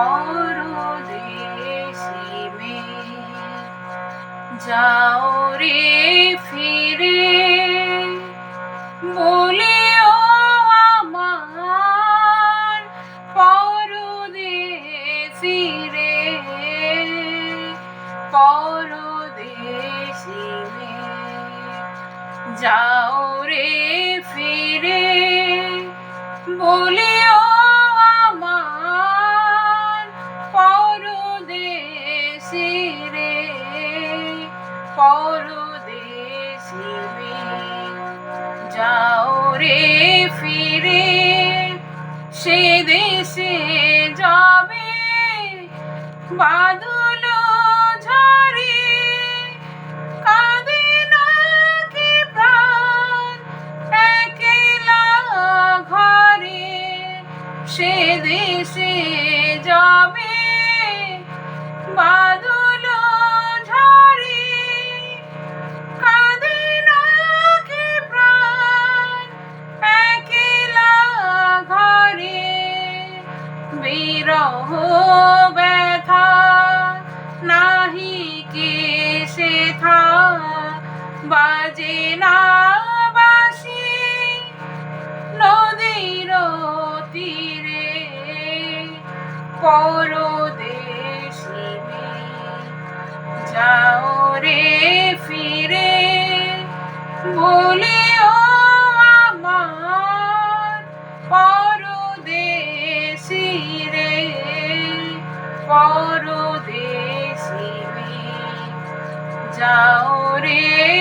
মরুদেশিমে যাও রে ফিরে। বলিও আমার পরদেশি রে পরদেশিমে যাও রে পরদেশি যাও রে ফিরে, সে দেশে যাবে। বাদল ঝরে, কাঁদে না কি প্রাণ একলা ঘরে। সে দেশে যাবে। বিরহ ব্যথা, নাহি কে সেথা বাজে না বাসি, নদীর তীরে, পরদেশি যাও রে ফিরে বলিও পরদেশি যাও রে